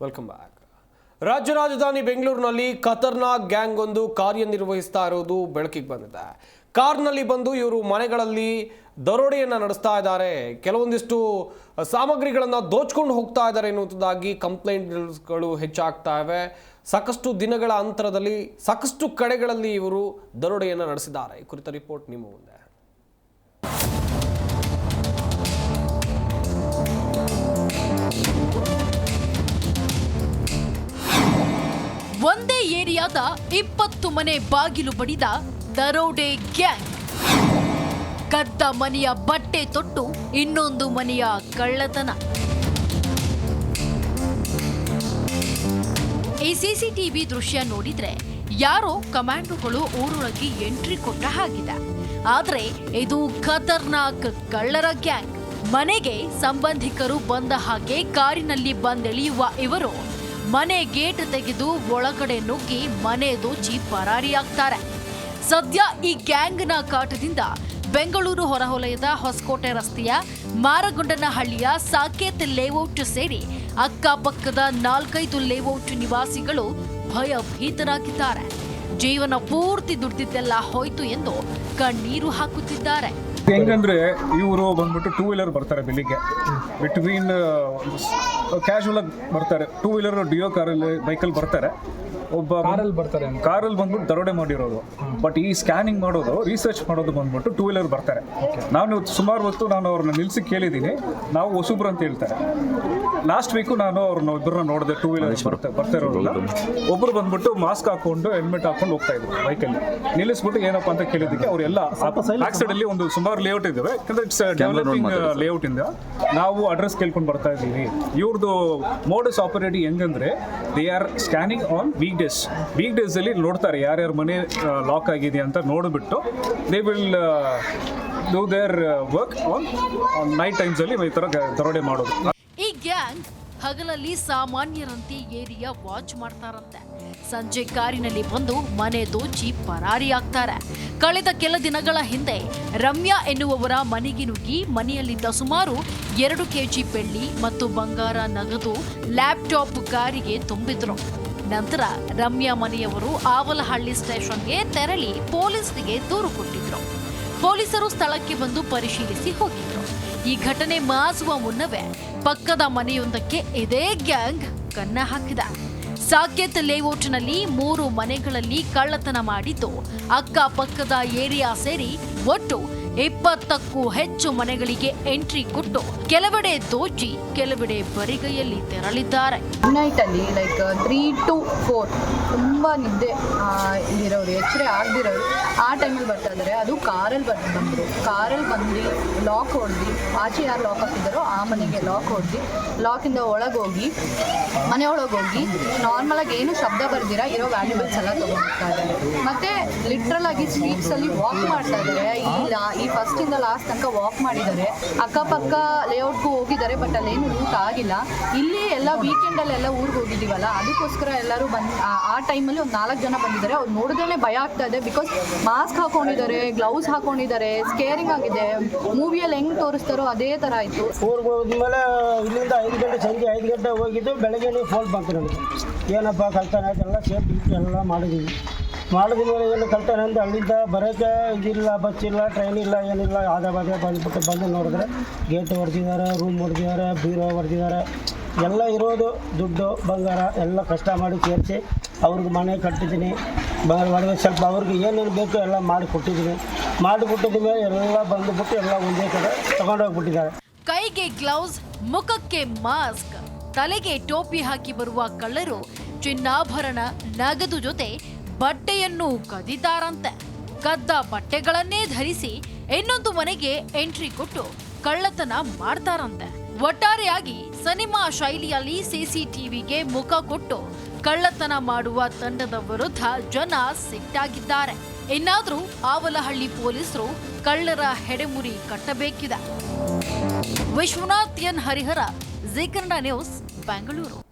Welcome back ರಾಜ್ಯ ರಾಜಧಾನಿ ಬೆಂಗಳೂರಿನಲ್ಲಿ ಖತರ್ನಾಕ್ ಗ್ಯಾಂಗ್ ಒಂದು ಕಾರ್ಯನಿರ್ವಹಿಸ್ತಾ ಇರೋದು ಬೆಳಕಿಗೆ ಬಂದಿದೆ. ಕಾರ್ನಲ್ಲಿ ಬಂದು ಇವರು ಮನೆಗಳಲ್ಲಿ ದರೋಡೆಯನ್ನು ನಡೆಸ್ತಾ ಇದ್ದಾರೆ. ಕೆಲವೊಂದಿಷ್ಟು ಸಾಮಗ್ರಿಗಳನ್ನು ದೋಚ್ಕೊಂಡು ಹೋಗ್ತಾ ಇದ್ದಾರೆ ಎನ್ನುವುದಾಗಿ ಕಂಪ್ಲೇಂಟ್ಗಳು ಹೆಚ್ಚಾಗ್ತಾ ಇವೆ. ಸಾಕಷ್ಟು ದಿನಗಳ ಅಂತರದಲ್ಲಿ ಸಾಕಷ್ಟು ಕಡೆಗಳಲ್ಲಿ ಇವರು ದರೋಡೆಯನ್ನು ನಡೆಸಿದ್ದಾರೆ. ಈ ಕುರಿತ ರಿಪೋರ್ಟ್ ನಿಮ್ಮ ಮುಂದೆ. ಒಂದೇ ಏರಿಯಾದ ಇಪ್ಪತ್ತು ಮನೆ ಬಾಗಿಲು ಬಡಿದ ದರೋಡೆ ಗ್ಯಾಂಗ್. ಕದ್ದ ಮನೆಯ ಬಟ್ಟೆ ತೊಟ್ಟು ಇನ್ನೊಂದು ಮನೆಯ ಕಳ್ಳತನ. ಈ ಸಿಸಿಟಿವಿ ದೃಶ್ಯ ನೋಡಿದ್ರೆ ಯಾರೋ ಕಮಾಂಡೋಗಳು ಊರೊಳಗೆ ಎಂಟ್ರಿ ಕೊಟ್ಟ ಹಾಗಿದೆ. ಆದ್ರೆ ಇದು ಖತರ್ನಾಕ್ ಕಳ್ಳರ ಗ್ಯಾಂಗ್. ಮನೆಗೆ ಸಂಬಂಧಿಕರು ಬಂದ ಹಾಗೆ ಕಾರಿನಲ್ಲಿ ಬಂದೆಳೆಯುವ ಇವರು ಮನೆ ಗೇಟ್ ತೆಗೆದು ಒಳಗಡೆ ನುಗ್ಗಿ ಮನೆ ದೋಚಿ ಪರಾರಿಯಾಗ್ತಾರೆ. ಸದ್ಯ ಈ ಗ್ಯಾಂಗ್ನ ಕಾಟದಿಂದ ಬೆಂಗಳೂರು ಹೊರವಲಯದ ಹೊಸಕೋಟೆ ರಸ್ತೆಯ ಮಾರಗೊಂಡನಹಳ್ಳಿಯ ಸಾಕೇತ್ ಲೇಔಟ್ ಸೇರಿ ಅಕ್ಕಪಕ್ಕದ ನಾಲ್ಕೈದು ಲೇಔಟ್ ನಿವಾಸಿಗಳು ಭಯಭೀತರಾಗಿದ್ದಾರೆ. ಜೀವನ ಪೂರ್ತಿ ದುಡ್ದಿದ್ದೆಲ್ಲ ಹೋಯ್ತು ಎಂದು ಕಣ್ಣೀರು ಹಾಕುತ್ತಿದ್ದಾರೆ. ಹೆಂಗಂದ್ರೆ ಇವರು ಬಂದ್ಬಿಟ್ಟು ಟೂ ವೀಲರ್ ಬರ್ತಾರೆ ಬೆಳಿಗ್ಗೆ. ಬಿಟ್ವೀನ್ ಕ್ಯಾಶುವಲ್ ಆಗಿ ಬರ್ತಾರೆ. ಟೂ ವೀಲರ್ ಡಿಯೋ ಕಾರಲ್ಲಿ ಬೈಕಲ್ಲಿ ಬರ್ತಾರೆ. ಒಬ್ಬ ಕಾರಲ್ಲಿ ಬರ್ತಾರೆ ಕಾರಲ್ಲಿ ಬಂದ್ಬಿಟ್ಟು ದರೋಡೆ ಮಾಡಿರೋದು. ಬಟ್ ಈ ಸ್ಕ್ಯಾನಿಂಗ್ ಮಾಡೋದು ರಿಸರ್ಚ್ ಮಾಡೋದು ಬಂದ್ಬಿಟ್ಟು ಟೂ ವೀಲರ್ ಬರ್ತಾರೆ. ನಾನು ಸುಮಾರು ಹೊತ್ತು ನಾನು ಅವ್ರನ್ನ ನಿಲ್ಸಿ ಕೇಳಿದ್ದೀನಿ. ನಾವು ಹೊಸಬ್ರು ಅಂತ ಹೇಳ್ತಾರೆ. ಲಾಸ್ಟ್ ವೀಕು ನಾನು ಅವ್ರನ್ನ ಇಬ್ಬರನ್ನ ನೋಡಿದೆ ಟೂ ವೀಲರ್ ಬರ್ತಾ ಬರ್ತಾ ಒಬ್ಬರು ಒಬ್ರು ಬಂದ್ಬಿಟ್ಟು ಮಾಸ್ಕ್ ಹಾಕೊಂಡು ಹೆಲ್ಮೆಟ್ ಹಾಕೊಂಡು ಹೋಗ್ತಾ ಇದ್ರು ಬೈಕಲ್ಲಿ ನಿಲ್ಲಿಸ್ಬಿಟ್ಟು ಏನಪ್ಪ ಅಂತ ಕೇಳಿದ್ದಕ್ಕೆ ಅವರೆಲ್ಲ ಬ್ಯಾಕ್ ಸೈಡ್ ಅಲ್ಲಿ ಒಂದು ಸುಮಾರು ಲೇಔಟ್ ಇದ್ದಾವೆ ಯಾಕಂದ್ರೆ ಇಟ್ಸ್ ಡೆವಲಪಿಂಗ್ ಲೇಔಟ್ ಇಂದ. ನಾವು ಅಡ್ರೆಸ್ ಕೇಳ್ಕೊಂಡು ಬರ್ತಾ ಇದ್ದೀವಿ. ಇವ್ರದ್ದು ಮೋಡಸ್ ಆಪರೇಟಿ ಹೆಂಗಂದ್ರೆ they are scanning on weekdays weak ಡೇಸಲ್ಲಿ ನೋಡ್ತಾರೆ ಯಾರ್ಯಾರ ಮನೆ ಲಾಕ್ ಆಗಿದೆ ಅಂತ ನೋಡಿಬಿಟ್ಟು they will do their work on night times ಅಲ್ಲಿ ಈ ಥರ ದರೋಡೆ ಮಾಡೋದು. ಈ ಗ್ಯಾಂಗ್ ಹಗಲಲ್ಲಿ ಸಾಮಾನ್ಯರಂತೆ ಏರಿಯಾ ವಾಚ್ ಮಾಡ್ತಾರಂತೆ. ಸಂಜೆ ಕಾರಿನಲ್ಲಿ ಬಂದು ಮನೆ ದೋಚಿ ಪರಾರಿಯಾಗ್ತಾರೆ ಕಳೆದ ಕೆಲ ದಿನಗಳ ಹಿಂದೆ ರಮ್ಯಾ ಎನ್ನುವವರ ಮನೆಗೆ ನುಗ್ಗಿ ಮನೆಯಲ್ಲಿದ್ದ ಸುಮಾರು ಎರಡು ಕೆಜಿ ಬೆಳ್ಳಿ ಮತ್ತು ಬಂಗಾರ ನಗದು ಲ್ಯಾಪ್ಟಾಪ್ ಕಾರಿಗೆ ತುಂಬಿದ್ರು. ನಂತರ ರಮ್ಯಾ ಮನೆಯವರು ಆವಲಹಳ್ಳಿ ಸ್ಟೇಷನ್ಗೆ ತೆರಳಿ ಪೊಲೀಸರಿಗೆ ದೂರು ಕೊಟ್ಟಿದ್ರು. ಪೊಲೀಸರು ಸ್ಥಳಕ್ಕೆ ಬಂದು ಪರಿಶೀಲಿಸಿ ಹೋಗಿದ್ರು. ಈ ಘಟನೆ ಮಾಸುವ ಮುನ್ನವೇ ಪಕ್ಕದ ಮನೆಯೊಂದಕ್ಕೆ ಇದೇ ಗ್ಯಾಂಗ್ ಕನ್ನ ಹಾಕಿದ. ಸಾಕೇತ್ ಲೇಔಟ್ನಲ್ಲಿ ಮೂರು ಮನೆಗಳಲ್ಲಿ ಕಳ್ಳತನ ಮಾಡಿದ್ದು, ಅಕ್ಕಪಕ್ಕದ ಏರಿಯಾ ಸೇರಿ ಒಟ್ಟು ಇಪ್ಪತ್ತಕ್ಕೂ ಹೆಚ್ಚು ಮನೆಗಳಿಗೆ ಎಂಟ್ರಿ ಕೊಟ್ಟು ಕೆಲವೆಡೆ ದೋಚಿ, ಕೆಲವೆಡೆ ಬರಿಗೈಯಲ್ಲಿ ತೆರಳಿದ್ದಾರೆ. ನೈಟ್ ಅಲ್ಲಿ ಲೈಕ್ ತ್ರೀ ಟು ಫೋರ್ ತುಂಬ ನಿದ್ದೆ ಇಲ್ಲಿರೋರು, ಎಚ್ಚರೆ ಆಗದಿರೋರು, ಆ ಟೈಮಲ್ಲಿ ಬರ್ತಾ ಇದ್ದಾರೆ ಅದು ಕಾರಲ್ಲಿ ಬರ್ತಾ ಬಂದ್ರು. ಕಾರಲ್ಲಿ ಬಂದ್ರಿ ಲಾಕ್ ಹೊಡೆದು ಆಚೆ ಯಾರು ಲಾಕ್ ಹಾಕಿದ್ದಾರೋ ಆ ಮನೆಗೆ ಲಾಕ್ ಹೊಡೆದು ಲಾಕಿಂದ ಒಳಗೋಗಿ ಮನೆ ಒಳಗೋಗಿ ನಾರ್ಮಲಾಗಿ ಏನು ಶಬ್ದ ಬರ್ದಿರ, ಇರೋ ವ್ಯಾಲ್ಯೂಬಲ್ಸ್ ಎಲ್ಲ ತೊಗೊಂಡ್ತಾ ಇದ್ದಾರೆ. ಮತ್ತು ಲಿಟ್ರಲ್ ಆಗಿ ಸ್ಟ್ರೀಟ್ಸಲ್ಲಿ ವಾಕ್ ಮಾಡ್ತಾ ಇದ್ದಾರೆ ಈ ಲಾ ಈ ಫಸ್ಟಿಂದ ಲಾಸ್ಟ್ ತನಕ ವಾಕ್ ಮಾಡಿದ್ದಾರೆ. ಅಕ್ಕಪಕ್ಕ ಲೇಔಟ್ಗೂ ಹೋಗಿದ್ದಾರೆ ಬಟ್ ಅಲ್ಲೇನು ರೂಟ್ ಆಗಿಲ್ಲ. ಇಲ್ಲಿ ಎಲ್ಲ ವೀಕೆಂಡಲ್ಲೆಲ್ಲ ಊರಿಗೆ ಹೋಗಿದ್ದೀವಲ್ಲ, ಅದಕ್ಕೋಸ್ಕರ ಎಲ್ಲರೂ ಬಂದು, ಆ ಟೈಮಲ್ಲಿ ಒಂದು ನಾಲ್ಕು ಜನ ಬಂದಿದ್ದಾರೆ. ಅವ್ರು ನೋಡಿದ್ರೆ ಭಯ ಆಗ್ತಾ ಇದೆ ಬಿಕಾಸ್ ಮಾಸ್ಕ್ ಹಾಕೊಂಡಿದ್ದಾರೆ ಗ್ಲೌಸ್ ಹಾಕೊಂಡಿದ್ದಾರೆ ಸ್ಕೇರಿಂಗ್ ಆಗಿದೆ. ಮೂವಿಯಲ್ಲಿ ಹೆಂಗ್ ತೋರಿಸ್ತಾರೋ ಅದೇ ತರ ಆಯ್ತು. ಹೋದ್ಮೇಲೆ ಇಲ್ಲಿಂದ ಐದು ಗಂಟೆ, ಸಂಜೆ ಐದು ಗಂಟೆ ಹೋಗಿದ್ದು ಬೆಳಗ್ಗೆ ಫೋನ್ ಬಂತು ಏನಪ್ಪ ಕಲ್ತಾನೆ ಎಲ್ಲ ಸೇಫ್ಟಿ ಎಲ್ಲ ಮಾಡಿದ್ದೀವಿ ಮೇಲೆ ಏನು ಕಳ್ತನ ಅಂತ ಅಲ್ಲಿಂದ ಬರೋಕೆ ಇದಿಲ್ಲ ಬಸ್ ಇಲ್ಲ ಟ್ರೈನ್ ಇಲ್ಲ, ಏನಿಲ್ಲ, ಆದ ಬಾದೆ ಬಂದ್ಬಿಟ್ಟು ಬಂದು ನೋಡಿದ್ರೆ ಗೇಟ್ ಹೊಡೆದಿದ್ದಾರೆ ರೂಮ್ ಹೊಡೆದಿದ್ದಾರೆ ಬೀರೋ ಹೊಡೆದಿದ್ದಾರೆ ಎಲ್ಲ ಇರೋದು ದುಡ್ಡು, ಬಂಗಾರ, ಎಲ್ಲ ಕಷ್ಟ ಮಾಡಿ ಸೇರಿಸಿ ಅವ್ರಿಗೆ ಮನೆ ಕಟ್ಟಿದ್ದೀನಿ. ಬಂಗಾರ ಸ್ವಲ್ಪ ಅವ್ರಿಗೆ ಏನೇನು ಬೇಕು ಎಲ್ಲ ಮಾಡಿ ಕೊಟ್ಟಿದ್ದೀನಿ. ಮಾಡಿ ಕೊಟ್ಟಿದ ಮೇಲೆ ಎಲ್ಲ ಬಂದುಬಿಟ್ಟು ಎಲ್ಲ ಒಂದೇ ಕಡೆ ತಗೊಂಡೋಗ್ಬಿಟ್ಟಿದ್ದಾರೆ ಕೈಗೆ ಗ್ಲೌಸ್ ಮುಖಕ್ಕೆ ಮಾಸ್ಕ್ ತಲೆಗೆ ಟೋಪಿ ಹಾಕಿ ಬರುವ ಕಳ್ಳರು ಚಿನ್ನಾಭರಣ, ನಗದು ಜೊತೆ ಬಟ್ಟೆಯನ್ನು ಕದಿತಾರಂತೆ ಕದ್ದ ಬಟ್ಟೆಗಳನ್ನೇ ಧರಿಸಿ ಇನ್ನೊಂದು ಮನೆಗೆ ಎಂಟ್ರಿ ಕೊಟ್ಟು ಕಳ್ಳತನ ಮಾಡ್ತಾರಂತೆ. ಒಟ್ಟಾರೆಯಾಗಿ ಸಿನಿಮಾ ಶೈಲಿಯಲ್ಲಿ ಸಿಸಿಟಿವಿಗೆ ಮುಖ ಕೊಟ್ಟು ಕಳ್ಳತನ ಮಾಡುವ ತಂಡದ ವಿರುದ್ಧ ಜನ ಸಿಟ್ಟಾಗಿದ್ದಾರೆ. ಇನ್ನಾದರೂ ಆವಲಹಳ್ಳಿ ಪೊಲೀಸರು ಕಳ್ಳರ ಹೆಡೆಮುರಿ ಕಟ್ಟಬೇಕಿದೆ. Vishwanath N Harihara Zee news, Bengaluru.